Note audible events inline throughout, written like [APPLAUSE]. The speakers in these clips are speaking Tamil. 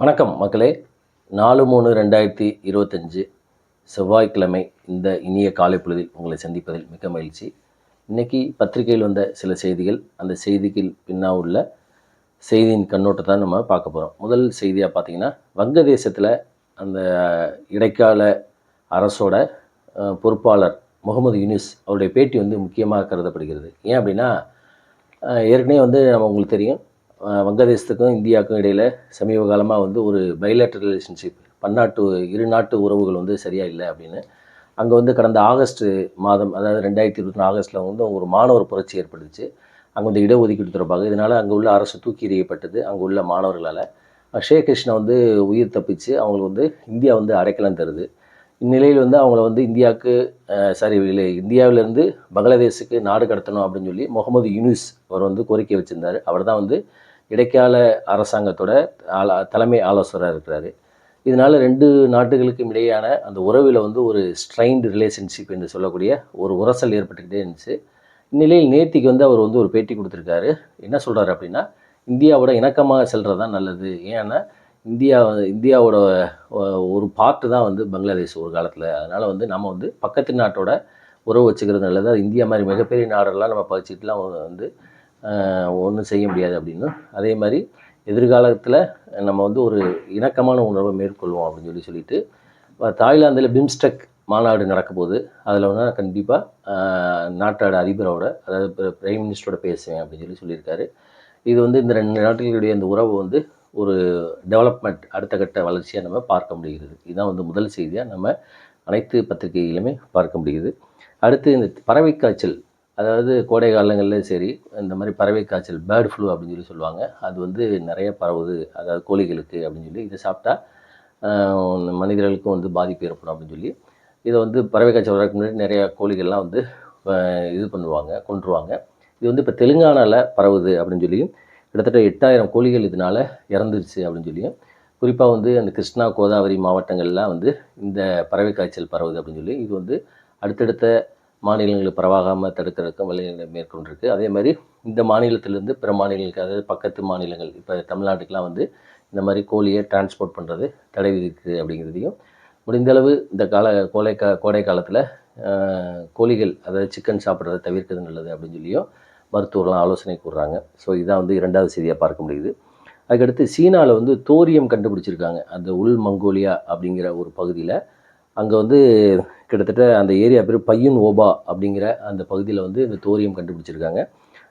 வணக்கம் மக்களே. நாலு மூணு ரெண்டாயிரத்தி இருபத்தஞ்சு செவ்வாய்க்கிழமை இந்த இனிய காலை பொழுதில் உங்களை சந்திப்பதில் மிக்க மகிழ்ச்சி. இன்னைக்கு பத்திரிகையில் வந்த சில செய்திகள் அந்த செய்திக்கு பின்னா உள்ள செய்தியின் கண்ணோட்டத்தை நம்ம பார்க்க போகிறோம் முதல் செய்தியாக பார்த்தீங்கன்னா வங்கதேசத்தில் அந்த இடைக்கால அரசோட பொறுப்பாளர் முகமது யூனிஸ் அவருடைய பேட்டி வந்து முக்கியமாக கருதப்படுகிறது. ஏன் அப்படின்னா ஏற்கனவே வந்து நம்ம உங்களுக்கு தெரியும் வங்கதேசத்துக்கும் இந்தியாவுக்கும் இடையில் சமீப காலமாக வந்து ஒரு பைலேட்டர் ரிலேஷன்ஷிப் பன்னாட்டு இரு நாட்டு உறவுகள் வந்து சரியாக இல்லை அப்படின்னு. அங்கே வந்து கடந்த ஆகஸ்ட் மாதம் அதாவது ரெண்டாயிரத்தி இருபத்தி நாலு ஆகஸ்ட்டில் வந்து ஒரு மாணவர் புரட்சி ஏற்பட்டுச்சு. அங்கே வந்து இடஒதுக்கீடு தொடர்பாக இதனால் அங்கே உள்ள அரசு தூக்கி எறியப்பட்டது அங்கே உள்ள மாணவர்களால். ஷேக் கிருஷ்ணா வந்து உயிர் தப்பிச்சு அவங்களுக்கு வந்து இந்தியா வந்து அடைக்கலம் தருது. இந்நிலையில் வந்து அவங்கள வந்து இந்தியாவுக்கு சாரி இல்லை இந்தியாவிலேருந்து பங்களாதேஷுக்கு நாடு கடத்தணும் அப்படின்னு சொல்லி முகமது யூனிஸ் அவர் வந்து கோரிக்கை வச்சுருந்தார். அவர் தான் வந்து இடைக்கால அரசாங்கத்தோட ஆலா தலைமை ஆலோசகராக இருக்கிறாரு. இதனால் ரெண்டு நாட்டுகளுக்கும் இடையான அந்த உறவில் வந்து ஒரு ஸ்ட்ரைன்டு ரிலேஷன்ஷிப் என்று சொல்லக்கூடிய ஒரு உரசல் ஏற்பட்டுக்கிட்டே இருந்துச்சு. இந்நிலையில் நேத்திக்கு வந்து அவர் வந்து ஒரு பேட்டி கொடுத்துருக்காரு. என்ன சொல்கிறாரு அப்படின்னா இந்தியாவோட இணக்கமாக செல்கிறது தான் நல்லது. ஏன்னா இந்தியா இந்தியாவோட ஒரு பார்ட்டு தான் வந்து பங்களாதேஷ் ஒரு காலத்தில். அதனால் வந்து நம்ம வந்து பக்கத்து நாட்டோட உறவு வச்சுக்கிறது நல்லது. அது இந்தியா மாதிரி மிகப்பெரிய நாடெல்லாம் நம்ம பகிச்சிட்டுலாம் வந்து ஒன்றும் செய்ய முடியாது அப்படின்னு. அதே மாதிரி எதிர்காலத்தில் நம்ம வந்து ஒரு இணக்கமான உணர்வை மேற்கொள்வோம் அப்படின்னு சொல்லி சொல்லிட்டு தாய்லாந்தில் பிம்ஸ்டெக் மாநாடு நடக்கும்போது அதில் வந்து நான் கண்டிப்பாக நாட்டோட அதிபரோட அதாவது பிரைம் மினிஸ்டரோட பேசுவேன் அப்படின்னு சொல்லி சொல்லியிருக்காரு. இது வந்து இந்த ரெண்டு நாட்டுகளுடைய இந்த உறவு வந்து ஒரு டெவலப்மெண்ட் அடுத்த கட்ட வளர்ச்சியாக நம்ம பார்க்க முடிகிறது. இதுதான் வந்து முதல் செய்தியாக நம்ம அனைத்து பத்திரிகைகளுமே பார்க்க முடியுது அடுத்து இந்த பறவை காய்ச்சல். அதாவது கோடை காலங்களில் சரி இந்த மாதிரி பறவை காய்ச்சல் பேர்டு ஃப்ளூ அப்படின்னு சொல்லி சொல்லுவாங்க. அது வந்து நிறைய பரவுது. அதாவது கோழிகளுக்கு அப்படின்னு சொல்லி இதை சாப்பிட்டா மனிதர்களுக்கும் வந்து பாதிப்பு ஏற்படும் அப்படின்னு சொல்லி. இதை வந்து பறவை காய்ச்சல் வரதுக்கு முன்னாடி நிறையா கோழிகள்லாம் வந்து இது பண்ணுவாங்க கொண்டுருவாங்க இது வந்து இப்போ தெலுங்கானாவில் பரவுது அப்படின்னு சொல்லியும் கிட்டத்தட்ட எட்டாயிரம் கோழிகள் இதனால் இறந்துருச்சு அப்படின்னு சொல்லியும் குறிப்பாக வந்து அந்த கிருஷ்ணா கோதாவரி மாவட்டங்கள்லாம் வந்து இந்த பறவை காய்ச்சல் பரவுது அப்படின்னு சொல்லி இது வந்து அடுத்தடுத்த மாநிலங்களுக்கு பரவாகாமல் தடுக்கிறதுக்கும் வழிகளை மேற்கொண்டிருக்கு. அதே மாதிரி இந்த மாநிலத்திலேருந்து பிற மாநிலங்களுக்கு அதாவது பக்கத்து மாநிலங்கள் இப்போ தமிழ்நாட்டுக்கெலாம் வந்து இந்த மாதிரி கோழியை டிரான்ஸ்போர்ட் பண்ணுறது தடை விதிக்குது அப்படிங்கிறதையும் முடிந்தளவு இந்த கால கோடை கா கோடை காலத்தில் கோழிகள் அதாவது சிக்கன் சாப்பிட்றத தவிர்க்கிறது நல்லது அப்படின்னு சொல்லியும் மருத்துவர்கள்லாம் ஆலோசனை கூறுறாங்க. ஸோ இதான் வந்து இரண்டாவது செய்தியாக பார்க்க முடியுது. அதுக்கடுத்து சீனாவில் வந்து தோரியம் கண்டுபிடிச்சிருக்காங்க. அந்த உள் மங்கோலியா அப்படிங்கிற ஒரு பகுதியில். அங்கே வந்து கிட்டத்தட்ட அந்த ஏரியா பேர் பையன் ஓபா அப்படிங்கிற அந்த பகுதியில் வந்து இந்த தோரியம் கண்டுபிடிச்சிருக்காங்க.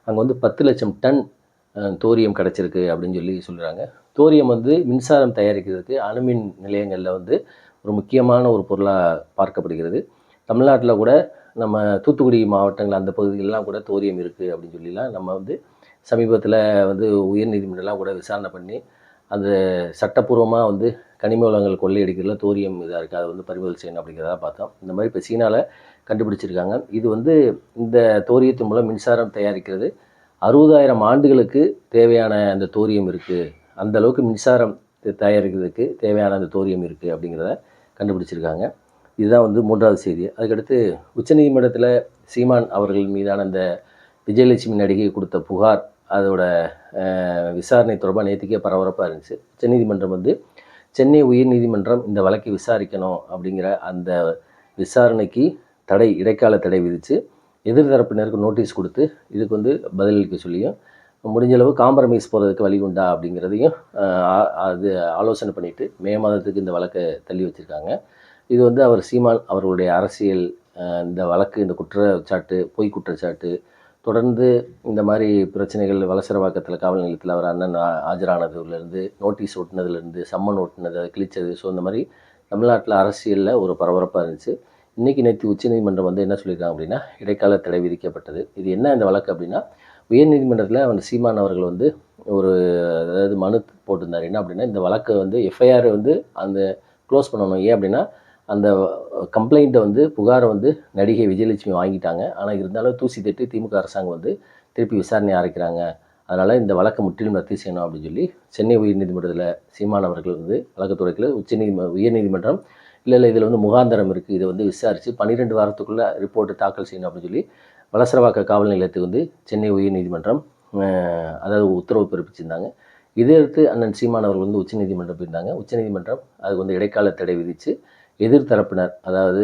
அங்கே வந்து பத்து லட்சம் டன் தோரியம் கிடச்சிருக்கு அப்படின்னு சொல்லி சொல்கிறாங்க தோரியம் வந்து மின்சாரம் தயாரிக்கிறதுக்கு அணுமின் நிலையங்களில் வந்து ஒரு முக்கியமான ஒரு பொருளாக பார்க்கப்படுகிறது. தமிழ்நாட்டில் கூட நம்ம தூத்துக்குடி மாவட்டங்கள் அந்த பகுதிகளெலாம் கூட தோரியம் இருக்குது அப்படின்னு சொல்லிலாம் நம்ம வந்து சமீபத்தில் வந்து உயர்நீதிமன்றம்லாம் கூட விசாரணை பண்ணி அந்த சட்டப்பூர்வமாக வந்து கனிம வளங்கள் கொள்ளையடிக்கிறதுல தோரியம் இதாக இருக்குது அதை வந்து பறிமுதல் செய்யணும் அப்படிங்கிறத பார்த்தோம். இந்த மாதிரி இப்போ சீனாவில் கண்டுபிடிச்சிருக்காங்க. இது வந்து இந்த தோரியத்தின் மூலம் மின்சாரம் தயாரிக்கிறது. அறுபதாயிரம் ஆண்டுகளுக்கு தேவையான அந்த தோரியம் இருக்குது அந்த அளவுக்கு மின்சாரம் தயாரிக்கிறதுக்கு தேவையான அந்த தோரியம் இருக்குது அப்படிங்கிறத கண்டுபிடிச்சிருக்காங்க. இதுதான் வந்து மூன்றாவது செய்தி. அதுக்கடுத்து உச்சநீதிமன்றத்தில் சீமான் அவர்கள் மீதான அந்த விஜயலட்சுமி நடிகை கொடுத்த புகார் அதோட விசாரணை தொடர்பாக நேற்றுக்கே பரபரப்பாக இருந்துச்சு. உச்சநீதிமன்றம் வந்து சென்னை உயர்நீதிமன்றம் இந்த வழக்கை விசாரிக்கணும் அப்படிங்கிற அந்த விசாரணைக்கு தடை இடைக்கால தடை விதித்து எதிர்தரப்பினருக்கு நோட்டீஸ் கொடுத்து இதுக்கு வந்து பதிலளிக்க சொல்லியும் முடிஞ்சளவு காம்ப்ரமைஸ் போகிறதுக்கு வழி உண்டா அப்படிங்கிறதையும் அது ஆலோசனை பண்ணிவிட்டு மே மாதத்துக்கு இந்த வழக்கை தள்ளி வச்சுருக்காங்க. இது வந்து அவர் சீமான் அவர்களுடைய அரசியல் இந்த வழக்கு இந்த குற்றச்சாட்டு பொய் குற்றச்சாட்டு தொடர்ந்து இந்த மாதிரி பிரச்சனைகள் வலசரவாக்கத்தில் காவல் நிலையத்தில் அவர் அண்ணன் ஆஜரானதுலேருந்து நோட்டீஸ் ஒட்டினதுலேருந்து சம்மன் ஒட்டினது அதை கிழிச்சது ஸோ இந்த மாதிரி தமிழ்நாட்டில் அரசியலில் ஒரு பரபரப்பாக இருந்துச்சு. இன்றைக்கி நேற்று உச்சநீதிமன்றம் வந்து என்ன சொல்லியிருக்காங்க அப்படின்னா இடைக்கால தடை விதிக்கப்பட்டது. இது என்ன இந்த வழக்கு அப்படின்னா உயர்நீதிமன்றத்தில் அந்த சீமான் அவர்கள் வந்து ஒரு அதாவது மனு போட்டிருந்தார். என்ன அப்படின்னா இந்த வழக்கை வந்து எஃப்ஐஆர் வந்து அந்த க்ளோஸ் பண்ணணும். ஏன் அப்படின்னா அந்த கம்ப்ளைண்ட்டை வந்து புகாரை வந்து நடிகை விஜயலட்சுமி வாங்கிட்டாங்க. ஆனால் இருந்தாலும் தூசி தட்டி திமுக அரசாங்கம் வந்து திருப்பி விசாரணை ஆரம்பிக்கிறாங்க. அதனால் இந்த வழக்கை முற்றிலும் ரத்து செய்யணும் அப்படின்னு சொல்லி சென்னை உயர்நீதிமன்றத்தில் சீமான் அவர்கள் வந்து வழக்கு துறைக்கல உச்சநீதிம உயர்நீதிமன்றம் இல்லை இல்லை இதில் வந்து முகாந்தரம் இருக்குது இதை வந்து விசாரித்து பன்னிரெண்டு வாரத்துக்குள்ளே ரிப்போர்ட்டு தாக்கல் செய்யணும் அப்படின்னு சொல்லி வலசரவாக்க காவல் நிலையத்துக்கு வந்து சென்னை உயர்நீதிமன்றம் அதாவது உத்தரவு பிறப்பிச்சிருந்தாங்க. இதை அடுத்து அண்ணன் சீமான் அவர்கள் வந்து உச்சநீதிமன்றம் போயிருந்தாங்க. உச்சநீதிமன்றம் அதுக்கு வந்து இடைக்கால தடை விதித்து எதிர்த்தரப்பினர் அதாவது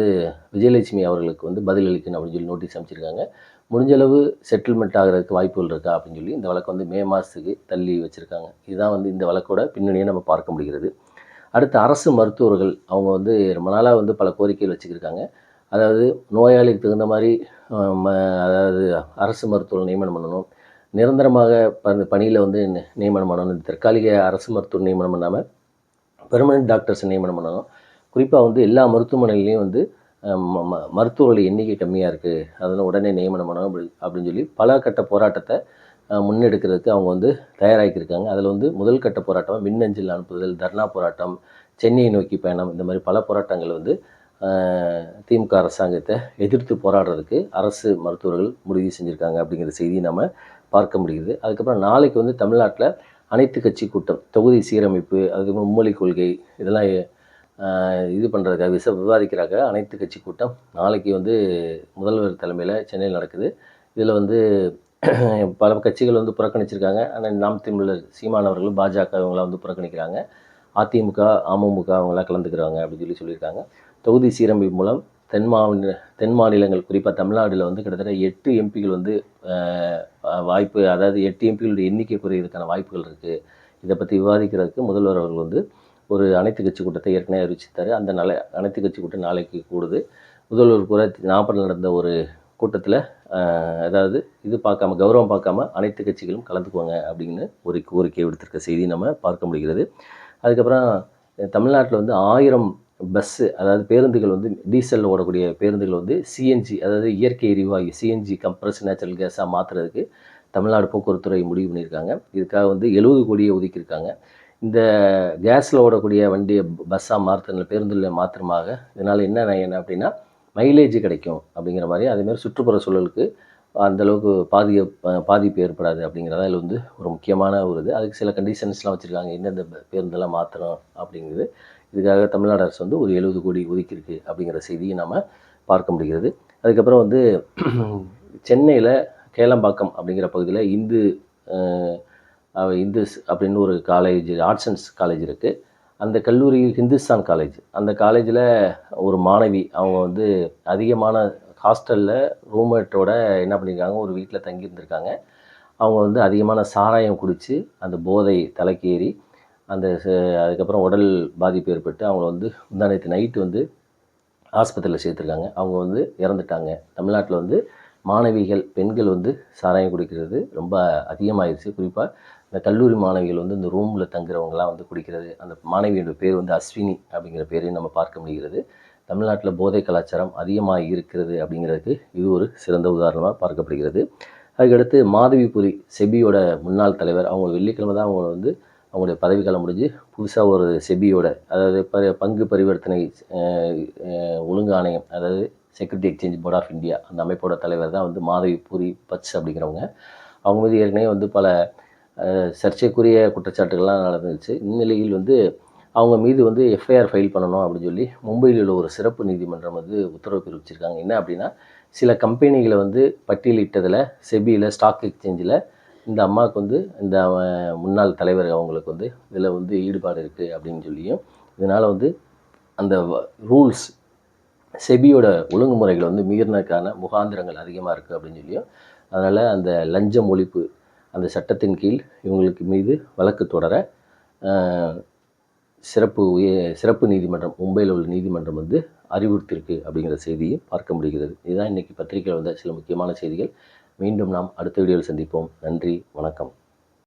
விஜயலட்சுமி அவர்களுக்கு வந்து பதில் அளிக்கணும் அப்படின்னு சொல்லி நோட்டீஸ் அமைச்சிருக்காங்க முடிஞ்ச அளவு செட்டில்மெண்ட் ஆகிறதுக்கு வாய்ப்புகள் இருக்கா அப்படின்னு சொல்லி இந்த வழக்கு வந்து மே மாதத்துக்கு தள்ளி வச்சுருக்காங்க. இதுதான் வந்து இந்த வழக்கோட பின்னணியை நம்ம பார்க்க முடிகிறது. அடுத்து அரசு மருத்துவர்கள் அவங்க வந்து ரொம்ப நாளாக வந்து பல கோரிக்கைகள் வச்சுக்கிருக்காங்க அதாவது நோயாளிக்கு தகுந்த மாதிரி ம அதாவது அரசு மருத்துவர்கள் நியமனம் பண்ணணும். நிரந்தரமாக ப பணியில் வந்து நியமனம் பண்ணணும். இந்த தற்காலிக அரசு மருத்துவர் நியமனம் பண்ணாமல் பெர்மனன்ட் டாக்டர்ஸ் நியமனம் பண்ணணும். குறிப்பாக வந்து எல்லா மருத்துவமனைகளையும் வந்து ம- ம- மருத்துவர்கள் எண்ணிக்கை கம்மியாக இருக்குது அதனால் உடனே நியமனம் பண்ணணும் அப்படி அப்படின்னு சொல்லி பல கட்ட போராட்டத்தை முன்னெடுக்கிறதுக்கு அவங்க வந்து தயாராகிருக்காங்க அதில் வந்து முதல் கட்ட போராட்டம் மின்னஞ்சல் அனுப்புதல் தர்ணா போராட்டம் சென்னையை நோக்கி பயணம் இந்த மாதிரி பல போராட்டங்கள் வந்து திமுக அரசாங்கத்தை எதிர்த்து போராடுறதுக்கு அரசு மருத்துவர்கள் முடிவு செஞ்சுருக்காங்க அப்படிங்கிற செய்தியை நம்ம பார்க்க முடியுது. அதுக்கப்புறம் நாளைக்கு வந்து தமிழ்நாட்டில் அனைத்து கட்சி கூட்டம் தொகுதி சீரமைப்பு அதுக்கப்புறம் மும்மொழி கொள்கை இதெல்லாம் இது பண்ணுறதுக்காக விச விவாதிக்கிறாங்க. அனைத்து கட்சி கூட்டம் நாளைக்கு வந்து முதல்வர் தலைமையில் சென்னையில் நடக்குது. இதில் வந்து [CLEARS THROAT] பல கட்சிகள் வந்து புறக்கணிச்சிருக்காங்க. ஆனால் நாம் தமிழர் சீமானவர்களும் பாஜக இவங்களாம் வந்து புறக்கணிக்கிறாங்க. அதிமுக அமமுக அவங்களாம் கலந்துக்கிறாங்க அப்படின்னு சொல்லி சொல்லியிருக்காங்க. தொகுதி சீரமைப்பு மூலம் தென் மாநில தென் மாநிலங்கள் குறிப்பாக தமிழ்நாடில் வந்து கிட்டத்தட்ட எட்டு எம்பிகள் வந்து வாய்ப்பு அதாவது எட்டு எம்பிகளுடைய எண்ணிக்கை குறையிறதுக்கான வாய்ப்புகள் இருக்குது இதை பற்றி விவாதிக்கிறதுக்கு முதல்வர் அவர்கள் வந்து ஒரு அனைத்து கட்சி கூட்டத்தை ஏற்கனவே அறிவிச்சிருந்தாரு அந்த நாளை அனைத்து கட்சி கூட்டம் நாளைக்கு கூடுது. முதல்வர் கூட நாற்பது நடந்த ஒரு கூட்டத்தில் அதாவது இது பார்க்காம கௌரவம் பார்க்காம அனைத்து கட்சிகளும் கலந்துக்குவாங்க அப்படின்னு ஒரு கோரிக்கை விடுத்திருக்க செய்தி நம்ம பார்க்க முடிகிறது. அதுக்கப்புறம் தமிழ்நாட்டில் வந்து ஆயிரம் பஸ்ஸு அதாவது பேருந்துகள் வந்து டீசலில் ஓடக்கூடிய பேருந்துகள் வந்து சிஎன்ஜி அதாவது இயற்கை எரிவாயு சிஎன்ஜி கம்ப்ரஸ் நேச்சுரல் கேஸாக மாற்றுறதுக்கு தமிழ்நாடு போக்குவரத்துறை முடிவு பண்ணியிருக்காங்க. இதுக்காக வந்து எழுபது கோடியை ஒதுக்கியிருக்காங்க. இந்த கேஸில் ஓடக்கூடிய வண்டியை பஸ்ஸாக மாற்றுன பேருந்தில் மாத்திரமாக இதனால் என்ன என்ன அப்படின்னா மைலேஜ் கிடைக்கும் அப்படிங்கிற மாதிரி அதேமாதிரி சுற்றுப்புற சூழலுக்கு அந்தளவுக்கு பாதிய பாதிப்பு ஏற்படாது அப்படிங்கிறதா இதில் வந்து ஒரு முக்கியமான ஒரு இது. அதுக்கு சில கண்டிஷன்ஸ்லாம் வச்சுருக்காங்க. எந்தெந்த பேருந்தெல்லாம் மாற்றணும் அப்படிங்கிறது இதுக்காக தமிழ்நாடு அரசு வந்து ஒரு எழுபது கோடி ஒதுக்கியிருக்கு அப்படிங்கிற செய்தியை நம்ம பார்க்க முடிகிறது. அதுக்கப்புறம் வந்து [CLEARS THROAT] சென்னையில் கேளம்பாக்கம் அப்படிங்கிற பகுதியில் இந்து இந்துஸ் அப்படின்னு ஒரு காலேஜ் ஆர்ட்ஸ் அண்ட்ஸ் காலேஜ் இருக்குது அந்த கல்லூரி ஹிந்துஸ்தான் காலேஜ் அந்த காலேஜில் ஒரு மாணவி அவங்க வந்து அதிகமான ஹாஸ்டலில் ரூம்மேட்டோட என்ன பண்ணியிருக்காங்க ஒரு வீட்டில் தங்கியிருந்திருக்காங்க அவங்க வந்து அதிகமான சாராயம் குடித்து அந்த போதை தலைக்கேறி அந்த அதுக்கப்புறம் உடல் பாதிப்பு ஏற்பட்டு அவங்க வந்து முந்தானத்து நைட்டு வந்து ஆஸ்பத்திரியில் சேர்த்துருக்காங்க. அவங்க வந்து இறந்துட்டாங்க. தமிழ்நாட்டில் வந்து மாணவிகள் பெண்கள் வந்து சாராயம் குடிக்கிறது ரொம்ப அதிகமாகிடுச்சு குறிப்பாக இந்த கல்லூரி மாணவிகள் வந்து இந்த ரூமில் தங்குறவங்களாம் வந்து குடிக்கிறது அந்த மாணவியோட பேர் வந்து அஸ்வினி அப்படிங்கிற பேரையும் நம்ம பார்க்க முடிகிறது. தமிழ்நாட்டில் போதை கலாச்சாரம் அதிகமாக இருக்கிறது அப்படிங்கிறதுக்கு இது ஒரு சிறந்த உதாரணமாக பார்க்கப்படுகிறது. அதுக்கடுத்து மாதவிபுரி செபியோட முன்னாள் தலைவர் அவங்க வெள்ளிக்கிழமை தான் அவங்க வந்து அவங்களுடைய பதவிக்காலம் முடிஞ்சு புதுசாக ஒரு செபியோட அதாவது ப பங்கு பரிவர்த்தனை ஒழுங்கு ஆணையம் அதாவது security exchange board of India அந்த அமைப்போட தலைவர் தான் வந்து மாதவிபுரி பச் பட்ஸ் அப்படிங்கிறவங்க. அவங்க மீது ஏற்கனவே வந்து பல சர்ச்சைக்குரிய குற்றச்சாட்டுகள்லாம் நடந்துச்சு. இந்நிலையில் வந்து அவங்க மீது வந்து எஃப்ஐஆர் ஃபைல் பண்ணணும் அப்படின்னு சொல்லி மும்பையில் உள்ள ஒரு சிறப்பு நீதிமன்றம் வந்து உத்தரவு பிறப்பிச்சிருக்காங்க. என்ன அப்படின்னா சில கம்பெனிகளை வந்து பட்டியலிட்டதில் செபியில் ஸ்டாக் எக்ஸ்சேஞ்சில் இந்த அம்மாவுக்கு வந்து இந்த முன்னாள் தலைவர் அவங்களுக்கு வந்து இதில் வந்து ஈடுபாடு இருக்குது அப்படின்னு சொல்லியும் இதனால் வந்து அந்த ரூல்ஸ் செபியோட ஒழுங்குமுறைகளை வந்து மீறினதுக்கான முகாந்திரங்கள் அதிகமாக இருக்குது அப்படின்னு சொல்லியும் அதனால் அந்த லஞ்சம் ஒழிப்பு அந்த சட்டத்தின் கீழ் இவங்களுக்கு மீது வழக்கு தொடர சிறப்பு உய சிறப்பு நீதிமன்றம் மும்பையில் உள்ள நீதிமன்றம் வந்து அறிவுறுத்தியிருக்கு அப்படிங்கிற செய்தியை பார்க்க முடிகிறது. இதுதான் இன்றைக்கி பத்திரிகையில் வந்த சில முக்கியமான செய்திகள். மீண்டும் நாம் அடுத்த வீடியோவில் சந்திப்போம். நன்றி வணக்கம்.